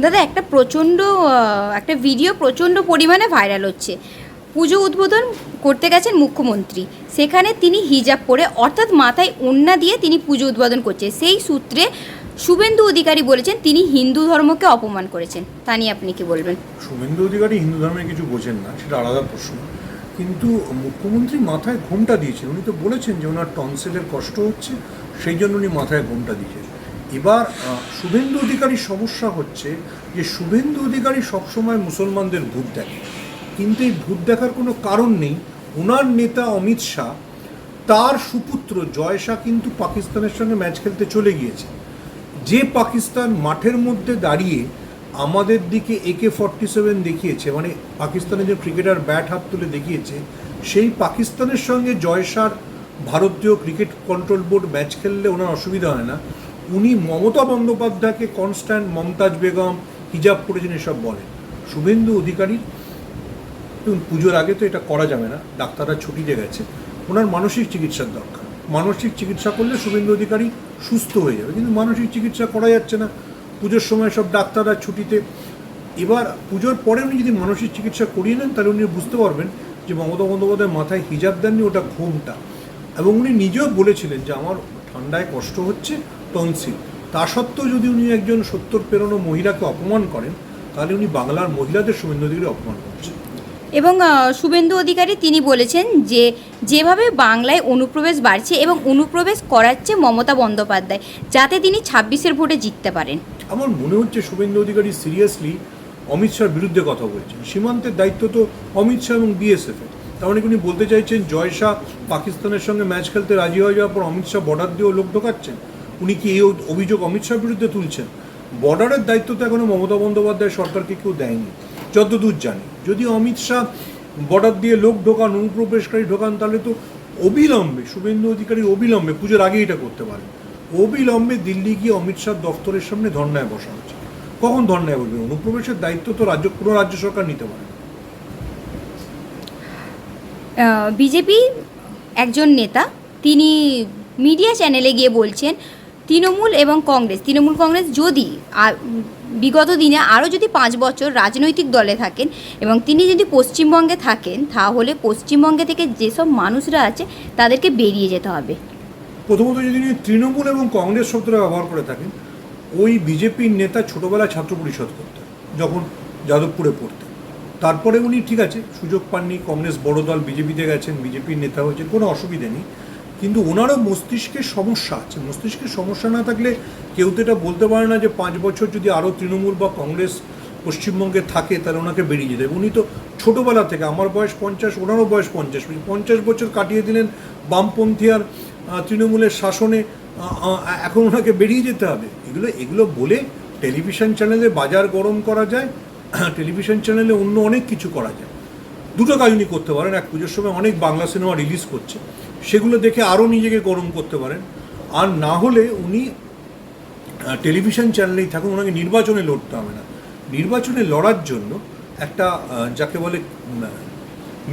দাদা, একটা প্রচণ্ড একটা ভিডিও প্রচণ্ড পরিমাণে ভাইরাল হচ্ছে। পুজো উদ্বোধন করতে গেছেন মুখ্যমন্ত্রী। সেখানে তিনি হিজাব পরে, অর্থাৎ মাথায় ওন্না দিয়ে তিনি পুজো উদ্বোধন করছে সেই সূত্রে শুভেন্দু অধিকারী বলেছেন, তিনি হিন্দু ধর্মকে অপমান করেছেন। তা নিয়ে আপনি কি বলবেন? শুভেন্দু অধিকারী হিন্দু ধর্মে কিছু বোঝেন না, সেটা আলাদা প্রশ্ন। কিন্তু মুখ্যমন্ত্রী মাথায় ঘোমটা দিয়েছেন। উনি তো বলেছেন যে ওনার টনসেলের কষ্ট হচ্ছে, সেই জন্য উনি মাথায় ঘোমটা দিয়েছেন। এবার শুভেন্দু অধিকারীর সমস্যা হচ্ছে যে শুভেন্দু অধিকারী সবসময় মুসলমানদের ভূত দেখে। কিন্তু এই ভূত দেখার কোনো কারণ নেই। ওনার নেতা অমিত শাহ, তার সুপুত্র জয় শাহ কিন্তু পাকিস্তানের সঙ্গে ম্যাচ খেলতে চলে গিয়েছে। যে পাকিস্তান মাঠের মধ্যে দাঁড়িয়ে আমাদের দিকে একে ফর্টি সেভেন দেখিয়েছে মানে পাকিস্তানের যে ক্রিকেটার ব্যাট হাত তুলে দেখিয়েছে, সেই পাকিস্তানের সঙ্গে জয়সার ভারতীয় ক্রিকেট কন্ট্রোল বোর্ড ম্যাচ খেললে ওনার অসুবিধা হয় না। উনি মমতা বন্দ্যোপাধ্যায়কে কনস্ট্যান্ট মমতাজ বেগম, হিজাব করেছেন এসব বলেন। শুভেন্দু অধিকারী, দেখুন, পুজোর আগে তো এটা করা যাবে না, ডাক্তাররা ছুটিতে গেছে, ওনার মানসিক চিকিৎসার দরকার। মানসিক চিকিৎসা করলে শুভেন্দু অধিকারী সুস্থ হয়ে যাবে, কিন্তু মানসিক চিকিৎসা করা যাচ্ছে না। পুজোর সময় সব ডাক্তাররা ছুটিতে, এবার পুজোর পরে উনি যদি মানসিক চিকিৎসা করিয়ে নেন, তাহলে উনি বুঝতে পারবেন যে মমতা বন্দ্যোপাধ্যায় মাথায় হিজাব দেননি, ওটা ঘুমটা। এবং উনি নিজেও বলেছিলেন যে, আমার ঠান্ডায় কষ্ট হচ্ছে টনসিল তা সত্ত্বেও যদি উনি একজন সত্তর পেরোনো মহিলাকে অপমান করেন তাহলে উনি বাংলার মহিলাদের শুভেন্দু অধিকারী অপমান করছেন। এবং শুভেন্দু অধিকারী তিনি বলেছেন যে যেভাবে বাংলায় অনুপ্রবেশ বাড়ছে এবং অনুপ্রবেশ করাচ্ছে মমতা বন্দ্যোপাধ্যায় যাতে তিনি ছাব্বিশের ভোটে জিততে পারেন। আমার মনে হচ্ছে শুভেন্দু অধিকারী সিরিয়াসলি অমিত শাহর বিরুদ্ধে কথা বলছেন। সীমান্তের দায়িত্ব তো অমিত শাহ এবং বিএসএফ এর। তার মানে উনি বলতে চাইছেন জয় শাহ পাকিস্তানের সঙ্গে ম্যাচ খেলতে রাজি হয়ে যাওয়ার পর অমিত শাহ বর্ডার দিয়েও লোক ঢোকাচ্ছেন? উনি কি এই অভিযোগ অমিত শাহর বিরুদ্ধে তুলছেন? বর্ডারের দায়িত্ব তো এখনও মমতা বন্দ্যোপাধ্যায় সরকারকে কেউ দেয়নি। যতদূর জানি। যদি অমিত শাহ বর্ডার দিয়ে লোক ঢোকান, অনুপ্রবেশকারী ঢোকান, তাহলে তো অবিলম্বে, শুভেন্দু অধিকারী অবিলম্বে, পুজোর আগে এটা করতে পারেন। অবিলম্বে দিল্লি গিয়ে অমিত শাহ দফতরের সামনে ধর্নায় বসা হচ্ছে। কখন ধর্নায় বসবে? অনুপ্রবেশের দায়িত্ব তো রাজ্য কোনো রাজ্য সরকার নিতে পারে। বিজেপি একজন নেতা, তিনি মিডিয়া চ্যানেলে গিয়ে বলছেন তৃণমূল এবং কংগ্রেস। তৃণমূল কংগ্রেস যদি বিগত দিনে আরও যদি পাঁচ বছর রাজনৈতিক দলে থাকেন এবং তিনি যদি পশ্চিমবঙ্গে থাকেন, তাহলে পশ্চিমবঙ্গে থেকে যেসব মানুষরা আছে, তাদেরকে বেরিয়ে যেতে হবে। প্রথমত যদি তৃণমূল এবং কংগ্রেস শব্দটা ব্যবহার করে থাকেন, ওই বিজেপির নেতা ছোটবেলায় ছাত্র পরিষদ করতেন, যখন যাদবপুরে পড়তেন। তারপরে উনি, ঠিক আছে, সুযোগ পাননি, কংগ্রেস বড় দল, বিজেপিতে গেছেন, বিজেপির নেতা হয়েছেন, কোনো অসুবিধে নেই। কিন্তু ওনারও মস্তিষ্কের সমস্যা আছে। মস্তিষ্কের সমস্যা না থাকলে কেউ তো এটা বলতে পারে না যে পাঁচ বছর যদি আরও তৃণমূল বা কংগ্রেস পশ্চিমবঙ্গে থাকে, তাহলে ওনাকে বেরিয়ে যেতে। উনি তো ছোটোবেলা থেকে, আমার বয়স পঞ্চাশ, ওনারও বয়স পঞ্চাশ। পঞ্চাশ বছর কাটিয়ে দিলেন বামপন্থী আর তৃণমূলের শাসনে এখন ওনাকে বেরিয়ে যেতে হবে। এগুলো এগুলো বলে টেলিভিশন চ্যানেলে বাজার গরম করা যায়, টেলিভিশন চ্যানেলে অন্য অনেক কিছু করা যায়। দুটো কাজ উনি করতে পারেন। এক পুজোর সময় অনেক বাংলা সিনেমা রিলিজ করছে। সেগুলো দেখে আরও নিজেকে গরম করতে পারেন। আর না হলে উনি টেলিভিশন চ্যানেলেই থাকুন, ওনাকে নির্বাচনে লড়তে হবে না। নির্বাচনে লড়ার জন্য একটা যাকে বলে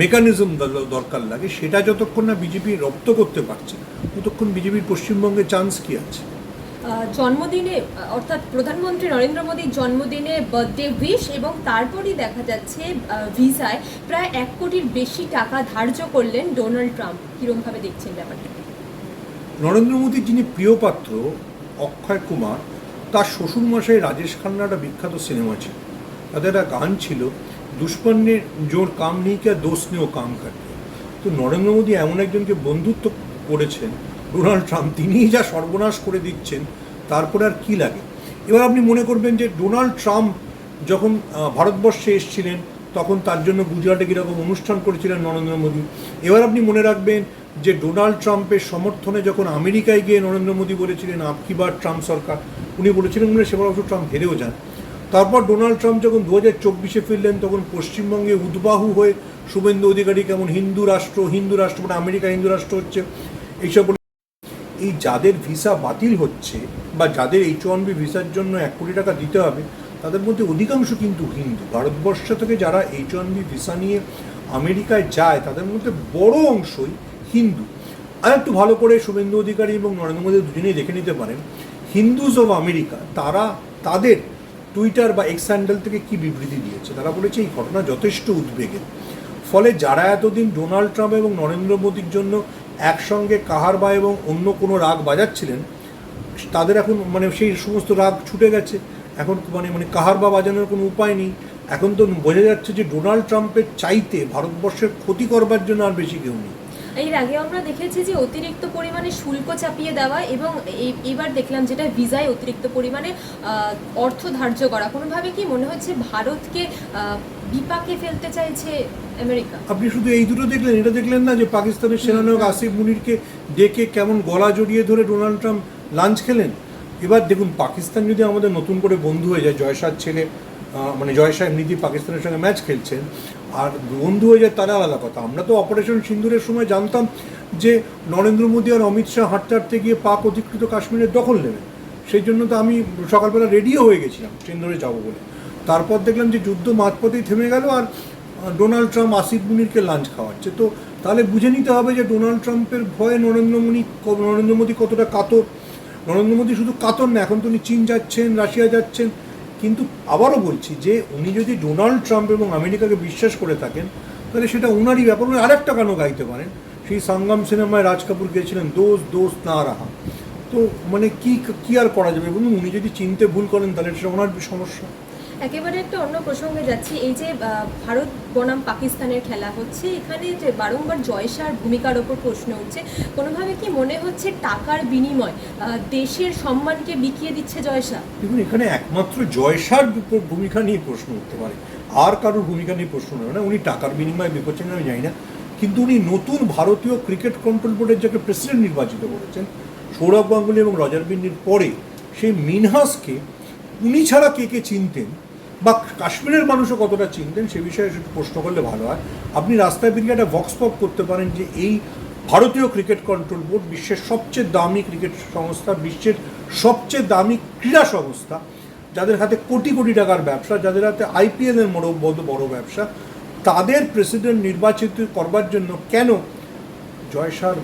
মেকানিজম দরকার লাগে। সেটা যতক্ষণ না বিজেপি রপ্ত করতে পারছে, ততক্ষণ বিজেপির পশ্চিমবঙ্গে চান্স কী আছে? জন্মদিনে অর্থাৎ প্রধানমন্ত্রী নরেন্দ্র মোদীর জন্মদিনে বার্থডে উইশ এবং তারপরই দেখা যাচ্ছে ভিসায় প্রায় এক কোটির বেশি টাকা ধার্য করলেন ডোনাল্ড ট্রাম্প। কিরমভাবে দেখছেন ব্যাপারটা? নরেন্দ্র মোদীর যিনি প্রিয় পাত্র, অক্ষয় কুমার, তার শ্বশুর শ্বশুরমশাই রাজেশ খান্না একটা বিখ্যাত সিনেমা ছিল। তাদের একটা গান ছিল দুষ্পন্নের জোর কাম নেই কে, দোষ নেও কাম কাটে তো নরেন্দ্র মোদী এমন একজনকে বন্ধুত্ব করেছেন ডোনাল্ড ট্রাম্প, তিনিই যা সর্বনাশ করে দিচ্ছেন, তারপরে আর কি লাগে? এবার আপনি মনে করবেন যে ডোনাল্ড ট্রাম্প যখন ভারতবর্ষে এসেছিলেন, তখন তার জন্য গুজরাটে কীরকম অনুষ্ঠান করেছিলেন নরেন্দ্র মোদী। এবার আপনি মনে রাখবেন যে ডোনাল্ড ট্রাম্পের সমর্থনে যখন আমেরিকায় গিয়ে নরেন্দ্র মোদী বলেছিলেন আপকি বার ট্রাম্প সরকার? উনি বলেছিলেন বলে সেবার অবশ্য ট্রাম্প হেরেও যান। তারপর ডোনাল্ড ট্রাম্প যখন দু হাজার চব্বিশে ফিরলেন, তখন পশ্চিমবঙ্গে উদ্বাহু হয়ে শুভেন্দু অধিকারী কেমন হিন্দু রাষ্ট্র হিন্দু রাষ্ট্র মানে আমেরিকা হিন্দু রাষ্ট্র হচ্ছে, এইসব এই যাদের ভিসা বাতিল হচ্ছে বা যাদের এইচ ওয়ান বি ভিসার জন্য এক কোটি টাকা দিতে হবে, তাদের মধ্যে অধিকাংশ কিন্তু হিন্দু। ভারতবর্ষ থেকে যারা এইচ ওয়ান বি ভিসা নিয়ে আমেরিকায় যায়, তাদের মধ্যে বড় অংশই হিন্দু। আর একটু ভালো করে শুভেন্দু অধিকারী এবং নরেন্দ্র মোদী দুজনেই দেখে নিতে পারেন। হিন্দুজ অফ আমেরিকা, তারা তাদের টুইটার বা এক্স হ্যান্ডেল থেকে কি বিবৃতি দিয়েছে? তারা বলেছে, এই ঘটনা যথেষ্ট উদ্বেগের। ফলে যারা এতদিন ডোনাল্ড ট্রাম্প এবং নরেন্দ্র মোদীর জন্য একসঙ্গে কাহারবা এবং অন্য কোনো রাগ বাজাচ্ছিলেন, তাদের এখন মানে সেই সমস্ত রাগ ছুটে গেছে। এখন মানে মানে কাহার বা বাজানোর কোনো উপায় নেই। এখন তো বোঝা যাচ্ছে যে ডোনাল্ড ট্রাম্পের চাইতে ভারতবর্ষের ক্ষতি করবার জন্য আর বেশি কেউ নেই। এর আগে আমরা দেখেছি যে অতিরিক্ত পরিমাণে শুল্ক চাপিয়ে দেওয়া এবং এবার দেখলাম যেটা ভিসায় অতিরিক্ত পরিমাণে অর্থ ধার্য করা। কোনোভাবে কি মনে হচ্ছে ভারতকে বিপাকে ফেলতে চাইছে আমেরিকা? আপনি শুধু এই দুটো দেখলেন এটা দেখলেন না যে পাকিস্তানের সেনানায়ক আসিফ মুনিরকে ডেকে কেমন গলা জড়িয়ে ধরে ডোনাল্ড ট্রাম্প লাঞ্চ খেলেন? এবার দেখুন পাকিস্তান যদি আমাদের নতুন করে বন্ধু হয়ে যায় জয়শার ছেলে মানে জয়শাহ এমনিতেই পাকিস্তানের সঙ্গে ম্যাচ খেলছেন আর বন্ধু হয়ে যায় তারা আলাদা কথা। আমরা তো অপারেশন সিন্দুরের সময় জানতাম যে নরেন্দ্র মোদী আর অমিত শাহ হাঁটতে হাঁটতে গিয়ে পাক অধিকৃত কাশ্মীরের দখল নেবে। সেই জন্য তো আমি সকালবেলা রেডিও হয়ে গেছিলাম, ট্রেন ধরে যাব বলে। তারপর দেখলাম যে যুদ্ধ মাঝপথেই থেমে গেল আর ডোনাল্ড ট্রাম্প আসিফ মুনিরকে লাঞ্চ খাওয়াচ্ছে। তো তাহলে বুঝে নিতে হবে যে ডোনাল্ড ট্রাম্পের ভয়ে নরেন্দ্র মোদী নরেন্দ্র মোদী কতটা কাতর। নরেন্দ্র মোদী শুধু কাতর না, এখন তো উনি চীন যাচ্ছেন, রাশিয়া যাচ্ছেন। কিন্তু আবারও বলছি যে উনি যদি ডোনাল্ড ট্রাম্প এবং আমেরিকাকে বিশ্বাস করে থাকেন, তাহলে সেটা ওনারই ব্যাপার, উনি আরেকটা গানও গাইতে পারেন। সেই সঙ্গম সিনেমায় রাজ কাপুর গিয়েছিলেন দোষ দোষ না রাহা। তো মানে কি কি আর করা যাবে? বলুন, উনি যদি চিনতে ভুল করেন, তাহলে সেটা ওনার সমস্যা। একেবারে একটা অন্য প্রসঙ্গে যাচ্ছি। এই যে ভারত বনাম পাকিস্তানের খেলা হচ্ছে, এখানে যে বারংবার জয়সার ভূমিকার ওপর প্রশ্ন উঠছে, কোনোভাবে কি মনে হচ্ছে টাকার বিনিময় দেশের সম্মানকে বিকিয়ে দিচ্ছে জয়সা? দেখুন, এখানে একমাত্র জয়সার ভূমিকা নিয়ে প্রশ্ন উঠতে পারে। আর কারোর ভূমিকা নিয়ে প্রশ্ন নয় না, উনি টাকার বিনিময়ে বিপচ্ছেন আমি জানি না। কিন্তু উনি নতুন ভারতীয় ক্রিকেট কন্ট্রোল বোর্ডের যাকে প্রেসিডেন্ট নির্বাচিত করেছেন, সৌরভ গাঙ্গুলি এবং রজার বিন্নির পরে সেই মিনহাসকে, উনি ছাড়া কে কে চিনতেন বা কাশ্মীরের মানুষও কতটা চিনতেন সে বিষয়ে একটু প্রশ্ন করলে ভালো হয়। আপনি রাস্তায় বেরিয়ে একটা ভক্স পপ করতে পারেন যে এই ভারতীয় ক্রিকেট কন্ট্রোল বোর্ড বিশ্বের সবচেয়ে দামি ক্রিকেট সংস্থা, বিশ্বের সবচেয়ে দামি ক্রীড়া সংস্থা, যাদের হাতে কোটি কোটি টাকার ব্যবসা, যাদের হাতে আইপিএলের বড় বড় বড় ব্যবসা, তাদের প্রেসিডেন্ট নির্বাচিত করবার জন্য কেন জয়সার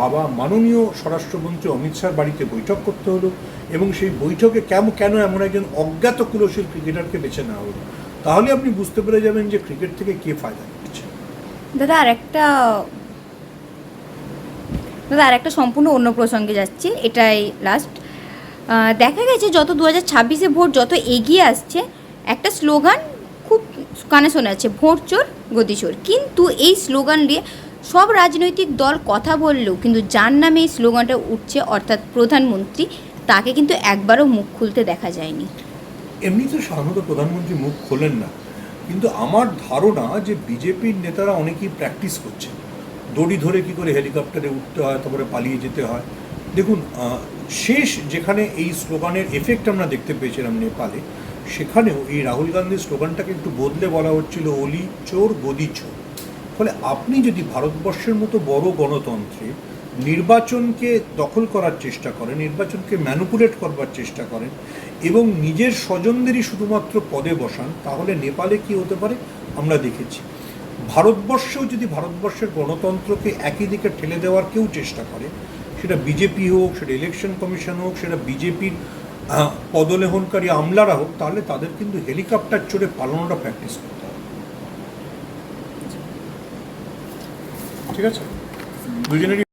বাবা মাননীয় স্বরাষ্ট্রমন্ত্রী অমিত শাহর বাড়িতে বৈঠক করতে হলো এবং সেই বৈঠকে কেমন কেন এমন একজন অজ্ঞাত কুলশীল ক্রিকেটারকে বেছে নেওয়া হলো? তাহলে আপনি বুঝতে পেরে যাবেন যে ক্রিকেট থেকে কে ফায়দা নিচ্ছে দাদা আর একটা দাদা আর একটা সম্পূর্ণ অন্য প্রসঙ্গে যাচ্ছি, এটাই লাস্ট দেখা গেছে যত দু হাজার ছাব্বিশে ভোট যত এগিয়ে আসছে, একটা স্লোগান খুব কানে শোনা যাচ্ছে, ভোট চোর, গদি চোর। কিন্তু এই স্লোগান দিয়ে সব রাজনৈতিক দল কথা বললেও কিন্তু যার নামে এই স্লোগানটা উঠছে, অর্থাৎ প্রধানমন্ত্রী, তাকে কিন্তু একবারও মুখ খুলতে দেখা যায়নি। এমনিতে সাধারণত প্রধানমন্ত্রী মুখ খোলেন না। কিন্তু আমার ধারণা যে বিজেপির নেতারা অনেকেই প্র্যাকটিস করছে দড়ি ধরে কি করে হেলিকপ্টারে উঠতে হয়, তারপরে পালিয়ে যেতে হয়। দেখুন শেষ যেখানে এই স্লোগানের এফেক্ট আমরা দেখতে পেয়েছিলাম নেপালে, সেখানেও এই রাহুল গান্ধীর স্লোগানটাকে একটু বদলে বলা হচ্ছিল, অলি চোর, গদি চোর। ফলে আপনি যদি ভারতবর্ষের মতো বড় গণতন্ত্রে নির্বাচনকে দখল করার চেষ্টা করেন, নির্বাচনকে ম্যানুপুলেট করবার চেষ্টা করেন এবং নিজের স্বজনদেরই শুধুমাত্র পদে বসান, তাহলে নেপালে কি হতে পারে? আমরা দেখেছি। ভারতবর্ষেও যদি ভারতবর্ষের গণতন্ত্রকে একই দিকে ঠেলে দেওয়ার কেউ চেষ্টা করে, সেটা বিজেপি হোক, সেটা ইলেকশন কমিশন হোক, সেটা বিজেপির পদলেহনকারী আমলারা হোক, তাহলে তাদের কিন্তু হেলিকপ্টার চড়ে পালানোটা প্র্যাকটিস করতে হবে ঠিক আছে? দুজনেরই